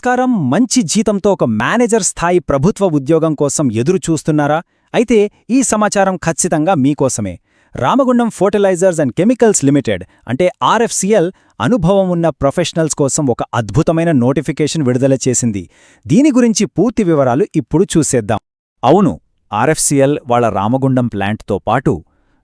నమస్కారం. మంచి జీతంతో ఒక మేనేజర్ స్థాయి ప్రభుత్వ ఉద్యోగం కోసం ఎదురు చూస్తున్నారా అయితే ఈ సమాచారం ఖచ్చితంగా మీకోసమే. Ramagundam fertilizers and chemicals limited అంటే ఆర్ఎఫ్సిఎల్ అనుభవం ఉన్న ప్రొఫెషనల్స్ కోసం ఒక అద్భుతమైన నోటిఫికేషన్ విడుదల చేసింది. దీని గురించి పూర్తి వివరాలు ఇప్పుడు చూసేద్దాం. అవును ఆర్ఎఫ్సిఎల్ వాళ్ళ రామగుండం ప్లాంట్తో పాటు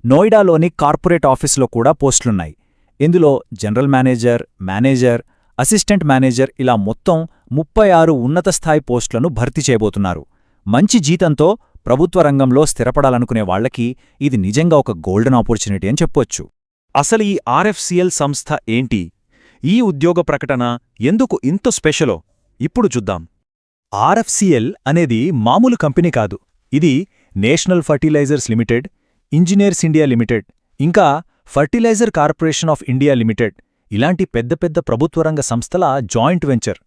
నోయిడాలోని కార్పొరేట్ ఆఫీసులో కూడా పోస్టులున్నాయి. ఇందులో general manager manager assistant manager ఇలా మొత్తం ముప్పై ఆరు ఉన్నత స్థాయి పోస్టులను భర్తీ చేయబోతున్నారు. మంచి జీతంతో ప్రభుత్వ రంగంలో స్థిరపడాలనుకునే వాళ్ళకి ఇది నిజంగా ఒక గోల్డెన్ ఆపర్చునిటీ అని చెప్పొచ్చు. అసలు ఈ ఆర్ఎఫ్సిఎల్ సంస్థ ఏంటి? ఈ ఉద్యోగ ప్రకటన ఎందుకు ఇంత స్పెషలో? ఇప్పుడు చూద్దాం. ఆర్ఎఫ్సిఎల్ అనేది మామూలు కంపెనీ కాదు. ఇది national fertilizers limited engineers India limited ఇంకా fertilizer corporation of India limited ఇలాంటి పెద్ద పెద్ద ప్రభుత్వరంగ సంస్థల జాయింట్ వెంచర్.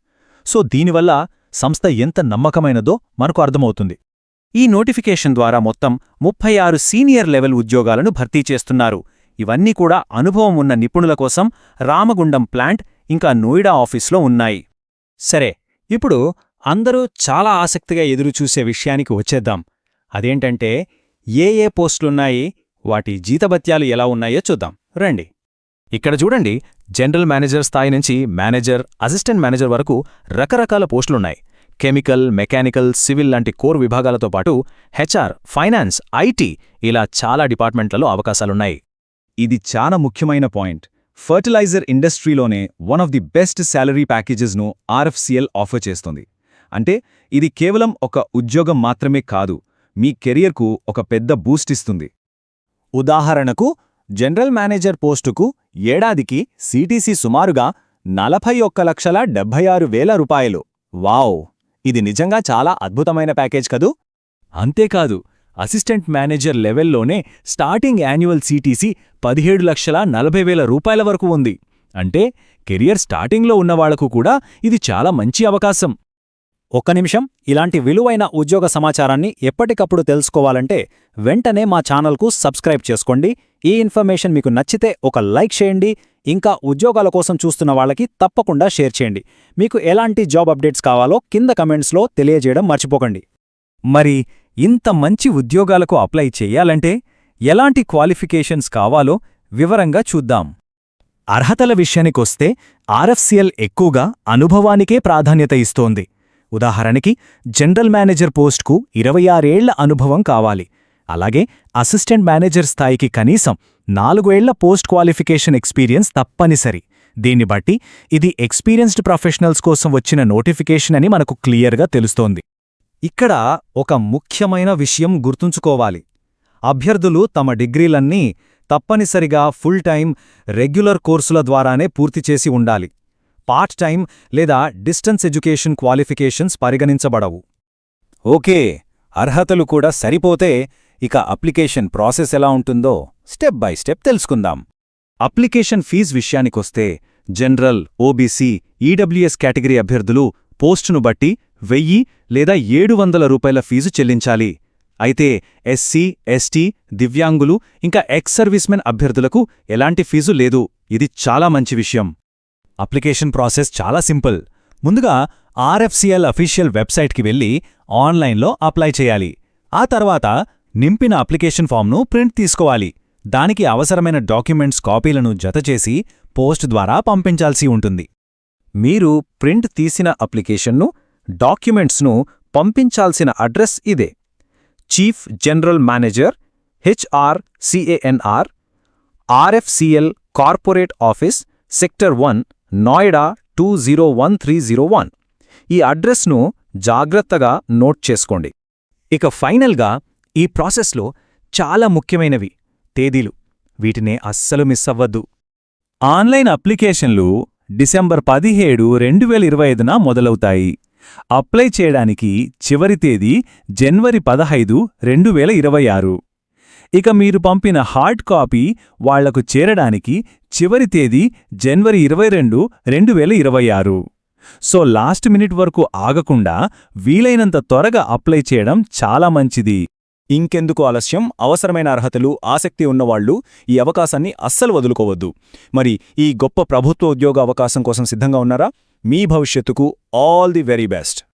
సో దీనివల్ల సంస్థ ఎంత నమ్మకమైనదో మనకు అర్థమవుతుంది. ఈ నోటిఫికేషన్ ద్వారా మొత్తం ముప్పై ఆరు సీనియర్ లెవెల్ ఉద్యోగాలను భర్తీ చేస్తున్నారు. ఇవన్నీ కూడా అనుభవం ఉన్న నిపుణుల కోసం రామగుండం ప్లాంట్ ఇంకా నోయిడా ఆఫీస్లో ఉన్నాయి. సరే ఇప్పుడు అందరూ చాలా ఆసక్తిగా ఎదురుచూసే విషయానికి వచ్చేద్దాం. అదేంటంటే ఏ ఏ పోస్టులున్నాయి వాటి జీతభత్యాలు ఎలా ఉన్నాయో చూద్దాం. రండి. ఇక్కడ చూడండి జనరల్ మేనేజర్ స్థాయి నుంచి మేనేజర్ అసిస్టెంట్ మేనేజర్ వరకు రకరకాల పోస్టులున్నాయి. కెమికల్ మెకానికల్ సివిల్ లాంటి కోర్ విభాగాలతో పాటు హెచ్ఆర్ ఫైనాన్స్ ఐటీ ఇలా చాలా డిపార్ట్మెంట్లలో అవకాశాలున్నాయి. ఇది చాలా ముఖ్యమైన point. Fertilizer ఇండస్ట్రీలోనే one of the best salary ప్యాకేజెస్ను RFCL offer చేస్తుంది. అంటే ఇది కేవలం ఒక ఉద్యోగం మాత్రమే కాదు మీ కెరియర్కు ఒక పెద్ద బూస్ట్ ఇస్తుంది. ఉదాహరణకు జనరల్ మేనేజర్ పోస్టుకు ఏడాదికి సిటీసీ సుమారుగా నలభై ఒక్క లక్షల డెబ్భై ఆరు వేల రూపాయలు. వావ్! ఇది నిజంగా చాలా అద్భుతమైన ప్యాకేజ్ కదూ? అంతేకాదు అసిస్టెంట్ మేనేజర్ లెవెల్లోనే స్టార్టింగ్ యాన్యువల్ సిటీసీ పదిహేడు లక్షల నలభై వేల రూపాయల వరకు ఉంది. అంటే కెరియర్ స్టార్టింగ్లో ఉన్నవాళ్ళకు కూడా ఇది చాలా మంచి అవకాశం. ఒక్క నిమిషం ఇలాంటి విలువైన ఉద్యోగ సమాచారాన్ని ఎప్పటికప్పుడు తెలుసుకోవాలంటే వెంటనే మా ఛానల్కు సబ్స్క్రైబ్ చేసుకోండి. ఈ ఇన్ఫర్మేషన్ మీకు నచ్చితే ఒక లైక్ చేయండి ఇంకా ఉద్యోగాల కోసం చూస్తున్న వాళ్ళకి తప్పకుండా షేర్ చేయండి. మీకు ఎలాంటి జాబ్ అప్డేట్స్ కావాలో కింద కమెంట్స్లో తెలియజేయడం మర్చిపోకండి. మరి ఇంత మంచి ఉద్యోగాలకు అప్లై చెయ్యాలంటే ఎలాంటి క్వాలిఫికేషన్స్ కావాలో వివరంగా చూద్దాం. అర్హతల విషయానికొస్తే ఆర్ఎఫ్సిఎల్ ఎక్కువగా అనుభవానికే ప్రాధాన్యత ఇస్తోంది. ఉదాహరణకి జనరల్ మేనేజర్ పోస్ట్కు ఇరవై ఆరేళ్ళ అనుభవం కావాలి. అలాగే అసిస్టెంట్ మేనేజర్ స్థాయికి కనీసం నాలుగేళ్ళ పోస్ట్ క్వాలిఫికేషన్ ఎక్స్పీరియన్స్ తప్పనిసరి. దీన్ని బట్టి ఇది ఎక్స్పీరియన్స్డ్ ప్రొఫెషనల్స్ కోసం వచ్చిన నోటిఫికేషన్ అని మనకు క్లియర్గా తెలుస్తోంది. ఇక్కడ ఒక ముఖ్యమైన విషయం గుర్తుంచుకోవాలి. అభ్యర్థులు తమ డిగ్రీలన్నీ తప్పనిసరిగా ఫుల్ టైం రెగ్యులర్ కోర్సుల ద్వారానే పూర్తి చేసి ఉండాలి. పార్ట్ టైం లేదా డిస్టెన్స్ ఎడ్యుకేషన్ క్వాలిఫికేషన్స్ పరిగణించబడవు. ఓకే అర్హతలు కూడా సరిపోతే ఇక అప్లికేషన్ ప్రాసెస్ ఎలా ఉంటుందో స్టెప్ బై స్టెప్ తెలుసుకుందాం. అప్లికేషన్ ఫీజ్ విషయానికొస్తే జనరల్ ఓబీసీ ఈడబ్ల్యూఎస్ కేటగిరీ అభ్యర్థులు పోస్టును బట్టి వెయ్యి లేదా ఏడు వందల రూపాయల ఫీజు చెల్లించాలి. అయితే ఎస్సీ ఎస్టీ దివ్యాంగులు ఇంకా ఎక్స్ సర్వీస్మెన్ అభ్యర్థులకు ఎలాంటి ఫీజు లేదు. ఇది చాలా మంచి విషయం. అప్లికేషన్ ప్రాసెస్ చాలా సింపుల్. ముందుగా ఆర్ఎఫ్సిఎల్ అఫీషియల్ వెబ్సైట్కి వెళ్ళి ఆన్లైన్లో అప్లై చేయాలి. ఆ తర్వాత నింపిన అప్లికేషన్ ఫామ్ను ప్రింట్ తీసుకోవాలి. దానికి అవసరమైన డాక్యుమెంట్స్ కాపీలను జతచేసి పోస్ట్ ద్వారా పంపించాల్సి ఉంటుంది. మీరు ప్రింట్ తీసిన అప్లికేషన్ను డాక్యుమెంట్స్ను పంపించాల్సిన అడ్రస్ ఇదే. Chief general manager HR CANR RFCL corporate office sector one Noida two zero one three zero one. ఈ అడ్రస్ను జాగ్రత్తగా నోట్ చేసుకోండి. ఇక ఫైనల్గా ఈ ప్రాసెస్లో చాలా ముఖ్యమైనవి తేదీలు. వీటినే అస్సలు మిస్ అవ్వద్దు. ఆన్లైన్ అప్లికేషన్లు డిసెంబర్ పదిహేడు రెండు వేల ఇరవై ఐదున మొదలవుతాయి. అప్లై చేయడానికి చివరి తేదీ జనవరి పదహైదు రెండు వేల ఇరవై ఆరు. ఇక మీరు పంపిన హార్డ్ కాపీ వాళ్ళకు చేరడానికి చివరి తేదీ జనవరి ఇరవై రెండు రెండు వేల ఇరవై ఆరు. సో లాస్ట్ మినిట్ వరకు ఆగకుండా వీలైనంత త్వరగా అప్లై చేయడం చాలా మంచిది. ఇంకెందుకు ఆలస్యం? అవసరమైన అర్హతలు ఆసక్తి ఉన్నవాళ్ళు ఈ అవకాశాన్ని అస్సలు వదులుకోవద్దు. మరి ఈ గొప్ప ప్రభుత్వ ఉద్యోగ అవకాశం కోసం సిద్ధంగా ఉన్నారా? మీ భవిష్యత్తుకు ఆల్ ది వెరీ బెస్ట్.